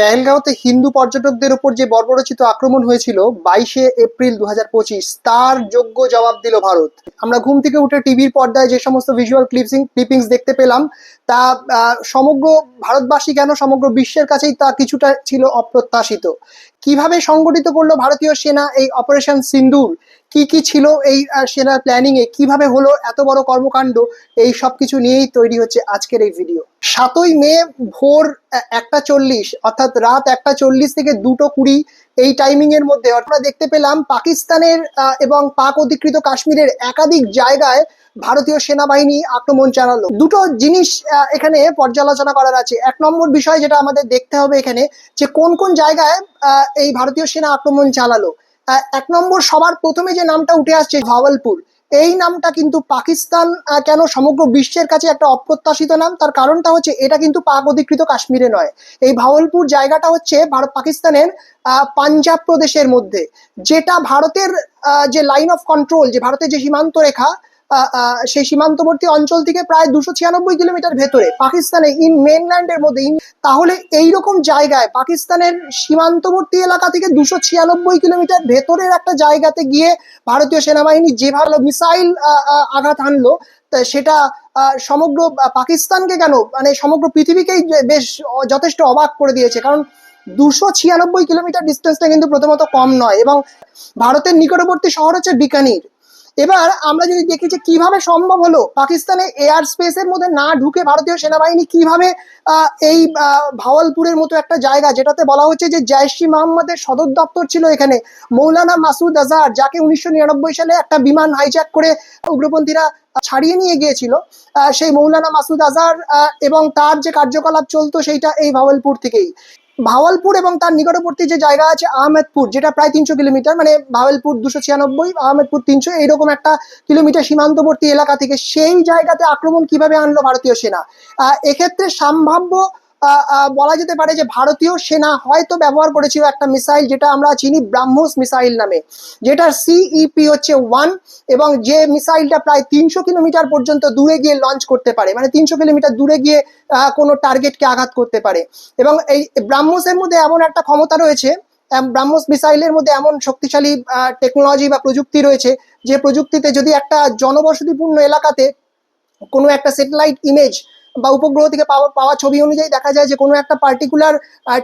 পেহেলগাঁওতে হিন্দু পর্যটকদের উপর যে বর্বরচিত আক্রমণ হয়েছিল বাইশে এপ্রিল দু তার যোগ্য জবাব দিল ভারত। আমরা ঘুম থেকে উঠে টিভির পর্দায় যে সমস্ত ভিজুয়াল ক্লিপসিং ক্লিপিংস দেখতে পেলাম, তা সমগ্র ভারতবাসী কেন সমগ্র বিশ্বের কাছেই তা কিছুটা ছিল অপ্রত্যাশিত? কীভাবে সংগঠিত করল ভারতীয় সেনা এই অপারেশন সিন্দুর? কি কি ছিল এই সেনার প্ল্যানিং এ? কীভাবে হলো? এত বড় কর্মকাণ্ড? এই সব কিছু নিয়েই তৈরি হচ্ছে আজকের এই ভিডিও সাতই মে ভোর একটা চল্লিশ, অর্থাৎ রাত একটা চল্লিশ থেকে দুটো কুড়ি এই টাইমিং এর মধ্যে আমরা দেখতে পেলাম পাকিস্তানের এবং পাক অধিকৃত কাশ্মীরের একাধিক জায়গায় ভারতীয় সেনাবাহিনী আক্রমণ চালালো। দুটো জিনিস এখানে পর্যালোচনা করার আছে। এক নম্বর বিষয় যেটা আমাদের দেখতে হবে এখানে, যে কোন কোন জায়গায় এই ভারতীয় সেনা আক্রমণ চালালো। এক নম্বর সবার প্রথমে যে নামটা উঠে আসছে ভাওয়ালপুর, এই নামটা কিন্তু পাকিস্তান কেন সমগ্র বিশ্বের কাছে একটা অপ্রত্যাশিত নাম? তার কারণটা হচ্ছে এটা কিন্তু পাক অধিকৃত কাশ্মীরে নয়। এই ভাওয়ালপুর জায়গাটা হচ্ছে ভারত পাকিস্তানের পাঞ্জাব প্রদেশের মধ্যে। যেটা ভারতের যে লাইন অফ কন্ট্রোল যে ভারতের যে সীমান্ত রেখা সেই সীমান্তবর্তী অঞ্চল থেকে প্রায় দুশো ছিয়ানব্বই কিলোমিটার ভেতরে পাকিস্তানে ইন মেনল্যান্ডের মধ্যে তাহলে এইরকম জায়গায় পাকিস্তানের সীমান্তবর্তী এলাকা থেকে দুশো ছিয়ানব্বই কিলোমিটার ভেতরের একটা জায়গাতে গিয়ে ভারতীয় সেনাবাহিনী যেভাবে মিসাইল আঘাত হানলো সেটা সমগ্র পাকিস্তানকে কেন মানে সমগ্র পৃথিবীকেই বেশ যথেষ্ট অবাক করে দিয়েছে। কারণ দুশো ছিয়ানব্বই কিলোমিটার ডিস্টেন্সটা কিন্তু প্রথমত কম নয় এবং ভারতের নিকটবর্তী শহর হচ্ছে বিকানির। এবার আমরা যদি দেখি যে কীভাবে সম্ভব হলো পাকিস্তানে এয়ার স্পেসের মধ্যে না ঢুকে ভারতীয় সেনাবাহিনী কীভাবে এই ভাওয়ালপুরের মতো একটা জায়গা, যেটাতে বলা হচ্ছে যে জয়শি মোহাম্মদের সদর দপ্তর ছিল এখানে, মৌলানা মাসুদ আজহার, যাকে উনিশশো নিরানব্বই সালে একটা বিমান হাইজ্যাক করে উগ্রপন্থীরা ছাড়িয়ে নিয়ে গিয়েছিল সেই মৌলানা মাসুদ আজহার এবং তার যে কার্যকলাপ চলতো সেইটা এই ভাওয়ালপুর থেকেই। ভাওয়ালপুর এবং তার নিকটবর্তী যে জায়গা আছে আহমেদপুর, যেটা প্রায় তিনশো কিলোমিটার মানে ভাওয়ালপুর দুশো ছিয়ানব্বই, আহমেদপুর তিনশো, এইরকম একটা কিলোমিটার সীমান্তবর্তী এলাকা থেকে সেই জায়গাতে আক্রমণ কীভাবে আনলো ভারতীয় সেনা? এক্ষেত্রে সম্ভাব্য বলা যেতে পারে যে ভারতীয় সেনা হয়তো ব্যবহার করেছিল একটা মিসাইল যেটা আমরা চিনি ব্রাহ্মোস মিসাইল নামে। যেটার সিইপি হচ্ছে ওয়ান এবং যে মিসাইলটা প্রায় তিনশো কিলোমিটার পর্যন্ত দূরে গিয়ে লঞ্চ করতে পারে। মানে তিনশো কিলোমিটার দূরে গিয়ে কোনো টার্গেটকে আঘাত করতে পারে। এবং এই ব্রাহ্মসের মধ্যে এমন একটা ক্ষমতা রয়েছে ব্রাহ্মস মিসাইলের মধ্যে এমন শক্তিশালী টেকনোলজি বা প্রযুক্তি রয়েছে, যে প্রযুক্তিতে যদি একটা জনবসতিপূর্ণ এলাকাতে কোনো একটা স্যাটেলাইট ইমেজ বা উপগ্রহ থেকে পাওয়া পাওয়া ছবি অনুযায়ী দেখা যায় যে কোনো একটা পার্টিকুলার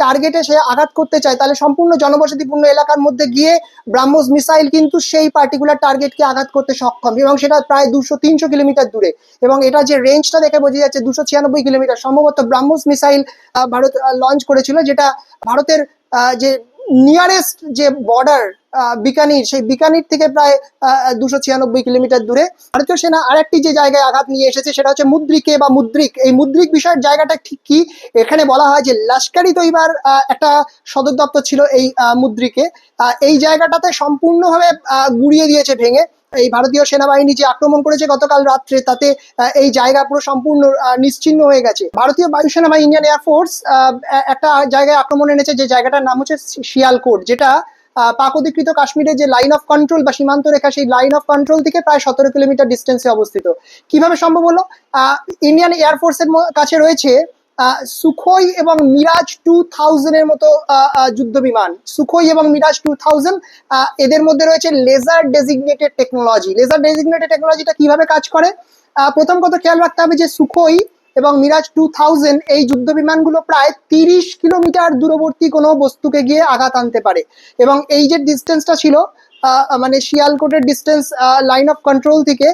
টার্গেটে সে আঘাত করতে চায়, তাহলে সম্পূর্ণ জনবসতিপূর্ণ এলাকার মধ্যে গিয়ে ব্রাহ্মস মিসাইল কিন্তু সেই পার্টিকুলার টার্গেটকে আঘাত করতে সক্ষম। এবং সেটা প্রায় দুশো, তিনশো কিলোমিটার দূরে। এবং এটা যে রেঞ্জটা দেখে বোঝা যাচ্ছে দুশো ছিয়ানব্বই কিলোমিটার। সম্ভবত ব্রাহ্মস মিসাইল ভারত লঞ্চ করেছিল, যেটা ভারতের যে নিয়ারেস্ট যে বর্ডার বিকানির, সেই বিকানির থেকে প্রায় দুশো ছিয়ানব্বই কিলোমিটার দূরে। ভারতীয় সেনা আরেকটি যে জায়গায় আঘাত নিয়ে এসেছে, সেটা হচ্ছে মুদ্রিকে বা মুদ্রিক। এই মুদ্রিক বিষয়ের জায়গাটা ঠিক কি? এখানে বলা হয় যে লাস্কারি তৈবার একটা সদর দপ্তর ছিল এই মুদ্রিকে। এই জায়গাটাতে সম্পূর্ণভাবে গুড়িয়ে দিয়েছে, ভেঙে। এই ভারতীয় সেনাবাহিনী যে আক্রমণ করেছে গতকাল রাত্রে তাতে এই জায়গা পুরো সম্পূর্ণ আহ, নিশ্চিহ্ন হয়ে গেছে। ভারতীয় বায়ুসেনা বা ইন্ডিয়ান এয়ারফোর্স একটা জায়গায় আক্রমণ এনেছে যে জায়গাটার নাম হচ্ছে শিয়ালকোট যেটা পাক অধিকৃত কাশ্মীরের যে লাইন অফ কন্ট্রোল বা সীমান্ত রেখা সেই লাইন অফ কন্ট্রোল থেকে প্রায় সতেরো কিলোমিটার ডিস্টেন্সে অবস্থিত। কীভাবে সম্ভব হলো? ইন্ডিয়ান এয়ারফোর্সের কাছে রয়েছে সুখোই এবং মিরাজ টু থাউজেন্ডের মতো যুদ্ধ বিমান সুখোই এবং মিরাজ টু থাউজেন্ড এদের মধ্যে রয়েছে laser designated technology laser designated টেকনোলজিটা কীভাবে কাজ করে? প্রথম কথা খেয়াল রাখতে হবে যে সুখোই এবং মিরাজ টু থাউজেন্ড এই যুদ্ধ বিমানগুলো প্রায় তিরিশ কিলোমিটার দূরবর্তী কোনো বস্তুকে গিয়ে আঘাত আনতে পারে। এবং এই যে ডিস্টেন্সটা ছিল মানে শিয়ালকোটের ডিস্টেন্স লাইন অফ কন্ট্রোল থেকে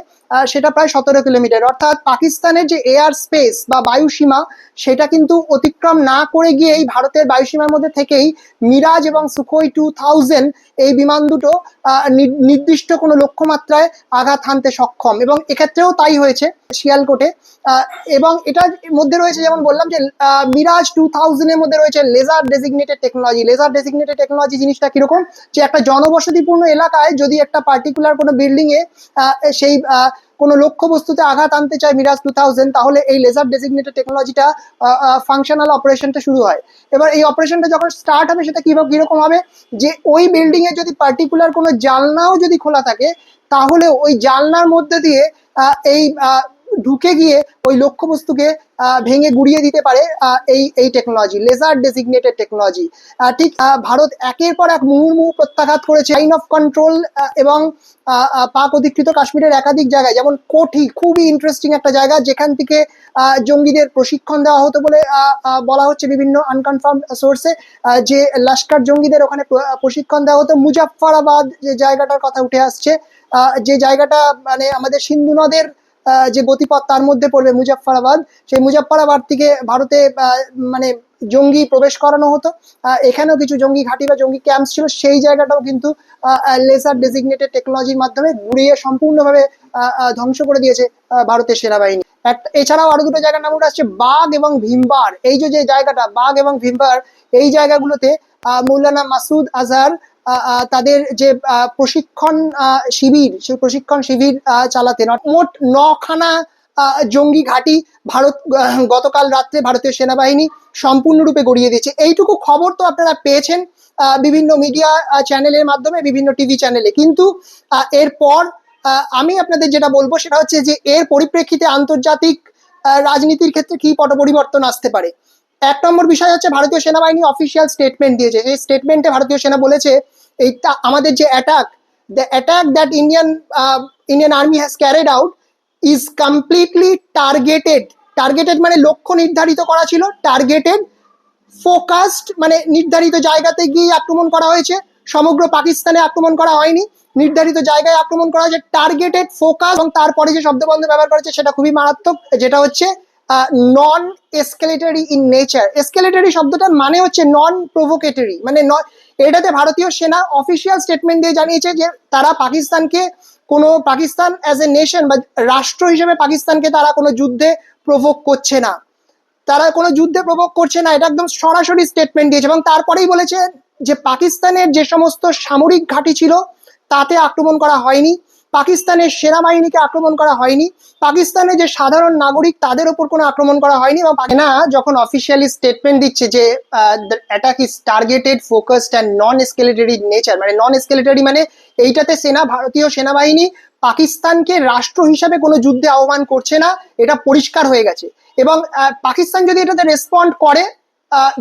সেটা প্রায় সতেরো কিলোমিটার। অর্থাৎ পাকিস্তানের যে এয়ার স্পেস বা বায়ুসীমা সেটা কিন্তু অতিক্রম না করে গিয়েই ভারতের বায়ুসীমার মধ্যে থেকেই মিরাজ এবং সুখোই টু থাউজেন্ড এই বিমান দুটো নির্দিষ্ট কোনো লক্ষ্যমাত্রায় আঘাত হানতে সক্ষম। এবং এক্ষেত্রেও তাই হয়েছে শিয়ালকোটে। এবং এটার মধ্যে রয়েছে যেমন বললাম যে মিরাজ টু থাউজেন্ডের মধ্যে রয়েছে laser designated technology laser designated technology জিনিসটা কীরকম? যে একটা জনবসতিপূর্ণ এলাকায় যদি একটা পার্টিকুলার কোনো বিল্ডিং এ আহ, সেই কোনো লক্ষ্য বস্তুতে আঘাত আনতে চায় মিরাজ টু থাউজেন্ড তাহলে এই লেজার ডেজিগনেটেড টেকনোলজিটা ফাংশনাল অপারেশনটা শুরু হয়। এবার এই অপারেশনটা যখন স্টার্ট হবে, সেটা কীভাবে কীরকম হবে? যে ওই বিল্ডিং এ যদি পার্টিকুলার কোনো জালনাও যদি খোলা থাকে, তাহলে ওই জালনার মধ্যে দিয়ে এই ঢুকে গিয়ে ওই লক্ষ্যবস্তুকে ভেঙে গুড়িয়ে দিতে পারে এই এই টেকনোলজি লেজার ডেসিগনেটেড টেকনোলজি ঠিক ভারত একের পর এক মুহুর্মুহু প্রত্যাঘাত করেছে লাইন অফ কন্ট্রোল এবং পাক অধিকৃত কাশ্মীরের একাধিক জায়গায়, যেমন কোঠি, খুবই ইন্টারেস্টিং একটা জায়গা, যেখান থেকে জঙ্গিদের প্রশিক্ষণ দেওয়া হতো বলে বলা হচ্ছে বিভিন্ন আনকনফার্ম সোর্সে যে লাস্কার জঙ্গিদের ওখানে প্রশিক্ষণ দেওয়া হতো। মুজাফফরাবাদ যে জায়গাটার কথা উঠে আসছে যে জায়গাটা মানে আমাদের সিন্ধু নদের যে গতিপথ তার মধ্যে পড়বে মুজাফফরাবাদ। সেই মুজাফফরাবাদ থেকে ভারতে মানে জঙ্গি প্রবেশ করানো হতো। এখানেও কিছু জঙ্গি ঘাঁটি বা জঙ্গি ক্যাম্প ছিল। সেই জায়গাটাও কিন্তু লেজার ডেসিগনেটেড টেকনোলজির মাধ্যমে ঘুরিয়ে সম্পূর্ণভাবে ধ্বংস করে দিয়েছে ভারতের সেনাবাহিনী। এছাড়াও আরও দুটো জায়গার নাম উঠে আসছে বাগ এবং ভীমবার। এই যে জায়গাটা, বাঘ এবং ভীমবার, এই জায়গাগুলোতে মৌলানা মাসুদ আজহার তাদের যে প্রশিক্ষণ শিবির, সেই প্রশিক্ষণ শিবির চালাতেন। মোট নখানা জঙ্গি ঘাঁটি ভারত গতকাল রাত্রে ভারতীয় সেনাবাহিনী সম্পূর্ণরূপে গড়িয়ে দিয়েছে। এইটুকু খবর তো আপনারা পেয়েছেন বিভিন্ন মিডিয়া চ্যানেলের মাধ্যমে, বিভিন্ন টিভি চ্যানেলে। কিন্তু এরপর আমি আপনাদের যেটা বলব সেটা হচ্ছে যে, এর পরিপ্রেক্ষিতে আন্তর্জাতিক রাজনীতির ক্ষেত্রে কি পট পরিবর্তন আসতে পারে? এক নম্বর বিষয় হচ্ছে, ভারতীয় সেনাবাহিনী অফিসিয়াল স্টেটমেন্ট দিয়েছে। সেই স্টেটমেন্টে ভারতীয় সেনা বলেছে এইটা আমাদের যে attack the attack that Indian Indian army has carried out is completely targeted targeted মানে লক্ষ্য নির্ধারিত করা ছিল টার্গেটেড ফোকাসড মানে নির্ধারিত জায়গাতে গিয়ে আক্রমণ করা হয়েছে। সমগ্র পাকিস্তানে আক্রমণ করা হয়নি। নির্ধারিত জায়গায় আক্রমণ করা হয়েছে টার্গেটেড ফোকাস এবং তারপরে যে শব্দবন্ধ ব্যবহার করেছে সেটা খুবই মারাত্মক, যেটা হচ্ছে নন এসকেলেটরি ইন নেচার এসকেলেটরি শব্দটার মানে হচ্ছে নন প্রভোকেটরি মানে এটাতে ভারতীয় সেনা অফিসিয়াল স্টেটমেন্ট দিয়ে জানিয়েছে যে তারা পাকিস্তানকে কোনো পাকিস্তান অ্যাজ এ নেশন বা রাষ্ট্র হিসেবে পাকিস্তানকে তারা কোনো যুদ্ধে প্রভোগ করছে না। তারা কোনো যুদ্ধে প্রভোগ করছে না, এটা একদম সরাসরি স্টেটমেন্ট দিয়েছে এবং তারপরেই বলেছে যে পাকিস্তানের যে সমস্ত সামরিক ঘাঁটি ছিল তাতে আক্রমণ করা হয়নি। পাকিস্তানের সেনাবাহিনীকে আক্রমণ করা হয়নি। পাকিস্তানের যে সাধারণ নাগরিক, তাদের ওপর কোনো আক্রমণ করা হয়নি এবং না যখন অফিসিয়ালি স্টেটমেন্ট দিচ্ছে যে attack is targeted focused and non escalatory nature মানে নন এসকেলেটরি মানে এইটাতে সেনা, ভারতীয় সেনাবাহিনী পাকিস্তানকে রাষ্ট্র হিসাবে কোনো যুদ্ধে আহ্বান করছে না, এটা পরিষ্কার হয়ে গেছে। এবং পাকিস্তান যদি এটাতে রেসপন্ড করে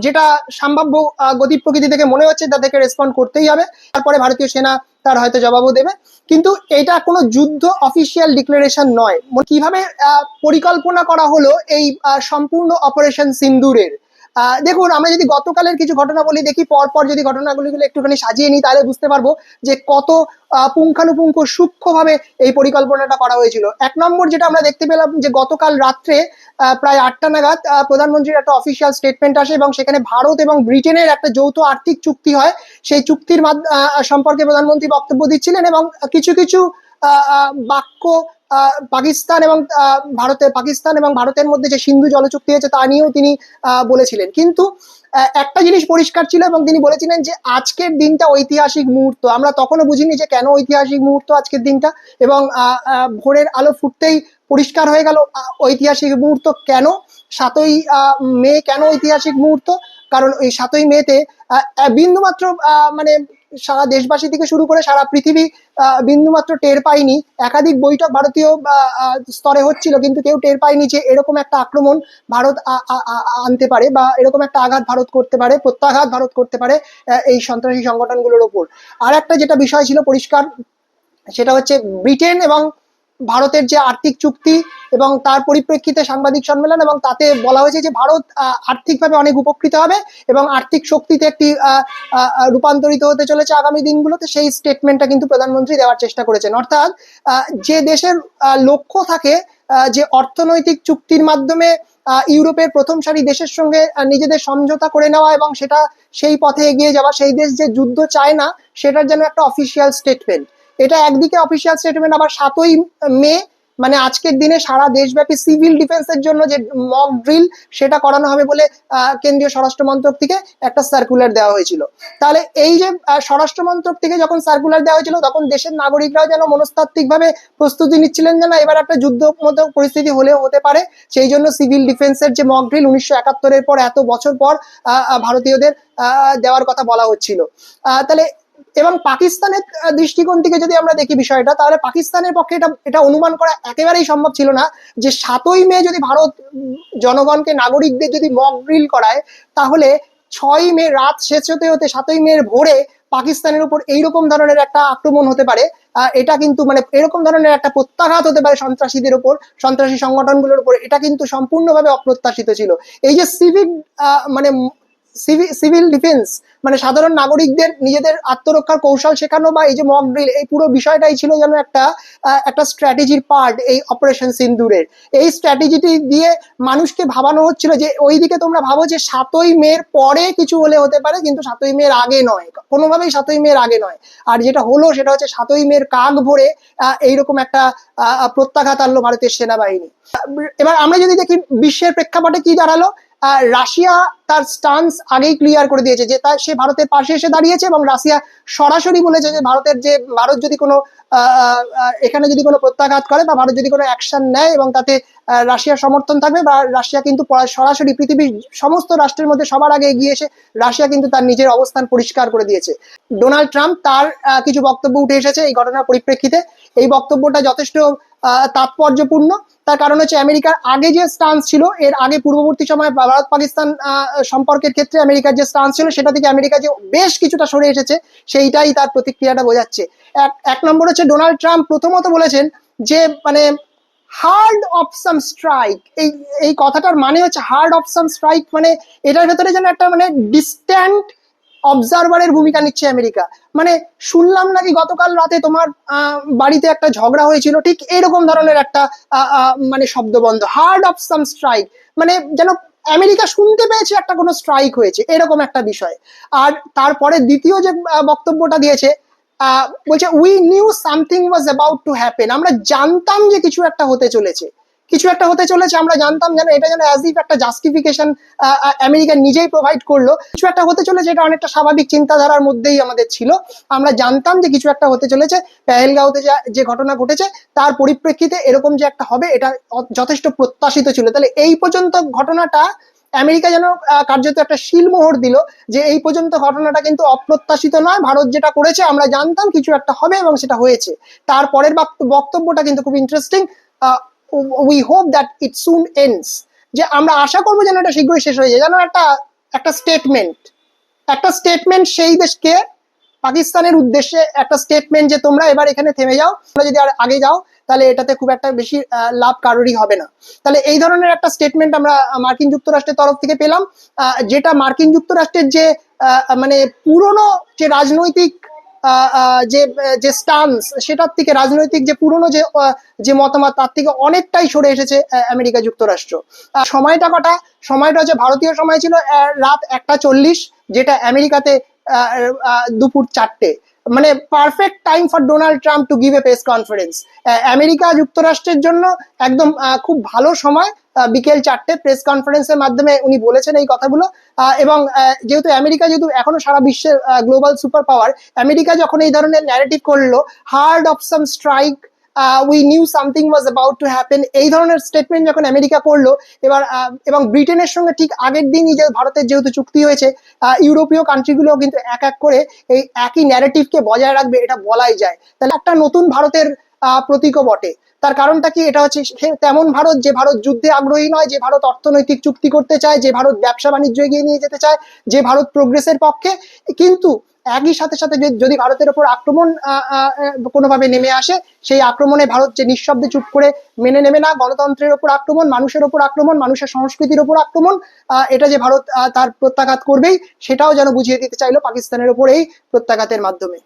যেটা সম্ভাব্য গতি প্রকৃতি থেকে মনে হচ্ছে তাদেরকে রেসপন্ড করতেই হবে। তারপরে ভারতীয় সেনা তার হয়তো জবাবও দেবে। কিন্তু এটা কোনো যুদ্ধ অফিসিয়াল ডিক্লারেশন নয়। কীভাবে পরিকল্পনা করা হলো এই সম্পূর্ণ অপারেশন সিন্দুরের? দেখুন, আমরা যদি গতকালের কিছু ঘটনা বলি, দেখি পরপর যদি ঘটনাগুলিগুলো একটুখানি সাজিয়ে নিই, তাহলে বুঝতে পারব যে কত পুঙ্খানুপুঙ্খ সূক্ষ্মভাবে এই পরিকল্পনাটা করা হয়েছিল। এক নম্বর যেটা আমরা দেখতে পেলাম যে গতকাল রাত্রে প্রায় আটটা নাগাদ প্রধানমন্ত্রীর একটা অফিসিয়াল স্টেটমেন্ট আসে এবং সেখানে ভারত এবং ব্রিটেনের একটা যৌথ আর্থিক চুক্তি হয়। সেই চুক্তির সম্পর্কে প্রধানমন্ত্রী বক্তব্য দিচ্ছিলেন এবং কিছু কিছু বাক্য পাকিস্তান এবং ভারতের পাকিস্তান এবং ভারতের মধ্যে যে সিন্ধু জলচুক্তি হয়েছে তা নিয়েও তিনি বলেছিলেন। কিন্তু একটা জিনিস পরিষ্কার ছিল এবং তিনি বলেছিলেন যে আজকের দিনটা ঐতিহাসিক মুহূর্ত। আমরা তখনও বুঝিনি যে কেন ঐতিহাসিক মুহূর্ত আজকের দিনটা এবং ভোরের আলো ফুটতেই পরিষ্কার হয়ে গেল ঐতিহাসিক মুহূর্ত কেন? সাতই মে কেন ঐতিহাসিক মুহূর্ত? কারণ ওই সাতই মেতে বিন্দুমাত্র মানে সারা দেশবাসী থেকে শুরু করে সারা পৃথিবী বিন্দুমাত্র টের পায়নি। একাধিক বৈঠক ভারতীয় স্তরে হচ্ছিল, কিন্তু কেউ টের পায়নি যে এরকম একটা আক্রমণ ভারত আনতে পারে বা এরকম একটা আঘাত ভারত করতে পারে, প্রত্যাঘাত ভারত করতে পারে এই সন্ত্রাসী সংগঠনগুলোর ওপর। আর একটা যেটা বিষয় ছিল পরিষ্কার, সেটা হচ্ছে ব্রিটেন এবং ভারতের যে আর্থিক চুক্তি এবং তার পরিপ্রেক্ষিতে সাংবাদিক সম্মেলন এবং তাতে বলা হয়েছে যে ভারত আর্থিকভাবে অনেক উপকৃত হবে এবং আর্থিক শক্তিতে একটি রূপান্তরিত হতে চলেছে আগামী দিনগুলোতে। সেই স্টেটমেন্টটা কিন্তু প্রধানমন্ত্রী দেওয়ার চেষ্টা করেছেন। অর্থাৎ যে দেশের লক্ষ্য থাকে যে অর্থনৈতিক চুক্তির মাধ্যমে ইউরোপের প্রথম সারি দেশের সঙ্গে নিজেদের সমঝোতা করে নেওয়া এবং সেটা সেই পথে এগিয়ে যাওয়া, সেই দেশ যে যুদ্ধ চায় না, সেটার জন্য একটা অফিসিয়াল স্টেটমেন্ট এটা একদিকে অফিসিয়াল স্টেটমেন্ট আবার সাতই মে মানে আজকের দিনে সারা দেশব্যাপী সিভিল ডিফেন্সের জন্য যে মক ড্রিল সেটা করানো হবে বলে কেন্দ্রীয় স্বরাষ্ট্র মন্ত্রক থেকে একটা সার্কুলার দেওয়া হয়েছিল। তাহলে এই যে স্বরাষ্ট্র মন্ত্রক থেকে যখন সার্কুলার দেওয়া হয়েছিল, তখন দেশের নাগরিকরাও যেন মনস্তাত্ত্বিকভাবে প্রস্তুতি নিচ্ছিলেন যে না, এবার একটা যুদ্ধ মতো পরিস্থিতি হলেও হতে পারে। সেই জন্য সিভিল ডিফেন্সের যে মক ড্রিল উনিশশো একাত্তরের পর, এত বছর পর ভারতীয়দের দেওয়ার কথা বলা হচ্ছিল। তাহলে এবং পাকিস্তানের দৃষ্টিকোণ থেকে যদি আমরা দেখি বিষয়টা, তাহলে পাকিস্তানের পক্ষে এটা এটা অনুমান করা একেবারেই সম্ভব ছিল না যে সাতই মে যদি ভারত জনগণকে, নাগরিকদের যদি মক ড্রিল করায়, তাহলে ছয় মে রাত শেষ হতে হতে সাতই মে ভোরে পাকিস্তানের উপর এইরকম ধরনের একটা আক্রমণ হতে পারে। এটা কিন্তু মানে এরকম ধরনের একটা প্রত্যাঘাত হতে পারে সন্ত্রাসীদের উপর, সন্ত্রাসী সংগঠনগুলোর উপর, এটা কিন্তু সম্পূর্ণভাবে অপ্রত্যাশিত ছিল। এই যে সিভিক মানে সিভিল ডিফেন্স মানে সাধারণ নাগরিকদের নিজেদের আত্মরক্ষার কৌশল শেখানো বা এই যে মক ড্রিল এই পুরো বিষয়টাই ছিল যেন একটা একটা স্ট্র্যাটেজির পার্ট এই অপারেশন সিন্দুরের। এই স্ট্র্যাটেজিটি দিয়ে মানুষকে ভাবানো হচ্ছিল যে ওইদিকে তোমরা ভাবো যে সাতই মের পরে কিছু হলে হতে পারে, কিন্তু সাতই মের আগে নয়। কোনোভাবেই সাতই মের আগে নয়। আর যেটা হলো সেটা হচ্ছে সাতই মের কাক ভরে এইরকম একটা প্রত্যাঘাত আনলো ভারতের সেনাবাহিনী। এবার আমরা যদি দেখি বিশ্বের প্রেক্ষাপটে কি দাঁড়াল রাশিয়া তার স্টান্স আগেই ক্লিয়ার করে দিয়েছে যে তার সে ভারতের পাশে এসে দাঁড়িয়েছে এবং রাশিয়া সরাসরি বলেছে যে ভারতের যে ভারত যদি কোনো এখানে যদি কোনো প্রত্যাঘাত করে বা ভারত যদি কোনো অ্যাকশন নেয় এবং তাতে রাশিয়ার সমর্থন থাকবে বা রাশিয়া কিন্তু সরাসরি পৃথিবীর সমস্ত রাষ্ট্রের মধ্যে সবার আগে এগিয়ে এসে রাশিয়া কিন্তু তার নিজের অবস্থান পরিষ্কার করে দিয়েছে। ডোনাল্ড ট্রাম্প তার কিছু বক্তব্য উঠে এসেছে এই ঘটনার পরিপ্রেক্ষিতে। এই বক্তব্যটা যথেষ্ট তাৎপর্যপূর্ণ। তার কারণ হচ্ছে আমেরিকার আগে যে স্টান্স ছিল, এর আগে পূর্ববর্তী সময় ভারত পাকিস্তান সম্পর্কের ক্ষেত্রে আমেরিকার যে স্টান্স ছিল, সেটা থেকে আমেরিকা যে বেশ কিছুটা সরে এসেছে, সেইটাই তার প্রতিক্রিয়াটা বোঝাচ্ছে। এক এক নম্বর হচ্ছে ডোনাল্ড ট্রাম্প প্রথমত বলেছেন যে মানে হার্ড সাম স্ট্রাইক এই এই কথাটার মানে হচ্ছে হার্ড সাম স্ট্রাইক মানে এটার ভেতরে যেন একটা মানে ডিস্ট্যান্ট অবজারভারের ভূমিকা নিচ্ছে আমেরিকা। মানে শুনলাম নাকি গতকাল রাতে তোমার বাড়িতে একটা ঝগড়া হয়েছিল, ঠিক এরকম ধরনের একটা মানে শব্দবন্ধ হার্ড অফ সাম স্ট্রাইক মানে যেন আমেরিকা শুনতে পেয়েছে একটা কোনো স্ট্রাইক হয়েছে, এরকম একটা বিষয়। আর তারপরে দ্বিতীয় যে বক্তব্যটা দিয়েছে বলছে we knew something was about to happen আমরা জানতাম যে কিছু একটা হতে চলেছে। কিছু একটা হতে চলেছে, আমরা জানতাম যেন এটা যেন অ্যাজ ইফ একটা জাস্টিফিকেশন আমেরিকা নিজেই প্রোভাইড করল। কিছু একটা হতে চলেছে, এটা অনেকটা স্বাভাবিক চিন্তাধারার মধ্যেই আমাদের ছিল। আমরা জানতাম যে কিছু একটা হতে চলেছে, পেহেলগাঁওতে যা- ঘটনা ঘটেছে, তার পরিপ্রেক্ষিতে এরকম যে একটা হবে, এটা যথেষ্ট প্রত্যাশিত ছিল। তাহলে এই পর্যন্ত ঘটনাটা আমেরিকা যেন কার্যত একটা শিলমোহর দিল যে এই পর্যন্ত ঘটনাটা কিন্তু অপ্রত্যাশিত নয়। ভারত যেটা করেছে, আমরা জানতাম কিছু একটা হবে এবং সেটা হয়েছে। তারপরের বক্তব্যটা কিন্তু খুব interesting we hope that it soon ends যে আমরা আশা করব যেন এটা শীঘ্রই শেষ হয়ে যায়। যেন একটা একটা স্টেটমেন্ট একটা স্টেটমেন্ট সেই দেশকে, পাকিস্তানের উদ্দেশ্যে একটা স্টেটমেন্ট যে তোমরা এবার এখানে থেমে যাও, তোমরা যদি আর আগে যাও, তাহলে এটাতে খুব একটা বেশি লাভ কারোরই হবে না। তাহলে এই ধরনের একটা স্টেটমেন্ট আমরা মার্কিন যুক্তরাষ্ট্রের তরফ থেকে পেলাম। যেটা মার্কিন যুক্তরাষ্ট্রের যে মানে পুরনো যে রাজনৈতিক যে যে স্টান্স সেটার থেকে রাজনৈতিক যে পুরনো যে যে মতামত, তার থেকে অনেকটাই সরে এসেছে আমেরিকা যুক্তরাষ্ট্র। সময়টা কটা, সময়টা হচ্ছে ভারতীয় সময় ছিল রাত একটা চল্লিশ, যেটা আমেরিকাতে দুপুর চারটে। মানে perfect time for Donald Trump to give a press conference America যুক্তরাষ্ট্রের জন্য একদম খুব ভালো সময় বিকেল চারটে প্রেস কনফারেন্সের মাধ্যমে উনি বলেছেন এই কথাগুলো। এবং যেহেতু আমেরিকা যেহেতু এখনও সারা বিশ্বের গ্লোবাল সুপার পাওয়ার আমেরিকা যখন এই ধরনের ন্যারেটিভ করল heard of some strike we knew something was about to happen এই ধরনের স্টেটমেন্ট যখন আমেরিকা করল এবার এবং ব্রিটেনের সঙ্গে ঠিক আগের দিনই যে ভারতের যেহেতু চুক্তি হয়েছে ইউরোপীয় কান্ট্রিগুলো কিন্তু এক এক করে এই একই ন্যারেটিভকে বজায় রাখবে, এটা বলাই যায়। তাহলে একটা নতুন ভারতের প্রতীকও বটে। তার কারণটা কি? এটা হচ্ছে তেমন ভারত যে ভারত যুদ্ধে আগ্রহী নয়, যে ভারত অর্থনৈতিক চুক্তি করতে চায়, যে ভারত ব্যবসা বাণিজ্য এগিয়ে নিয়ে যেতে চায়, যে ভারত প্রোগ্রেসের পক্ষে। কিন্তু একই সাথে সাথে যদি ভারতের ওপর আক্রমণ কোনোভাবে নেমে আসে, সেই আক্রমণে ভারত যে নিঃশব্দে চুপ করে মেনে নেবে না, গণতন্ত্রের ওপর আক্রমণ, মানুষের ওপর আক্রমণ, মানুষের সংস্কৃতির ওপর আক্রমণ এটা যে ভারত তার প্রত্যাঘাত করবেই, সেটাও যেন বুঝিয়ে দিতে চাইলো পাকিস্তানের ওপর এই প্রত্যাঘাতের মাধ্যমে।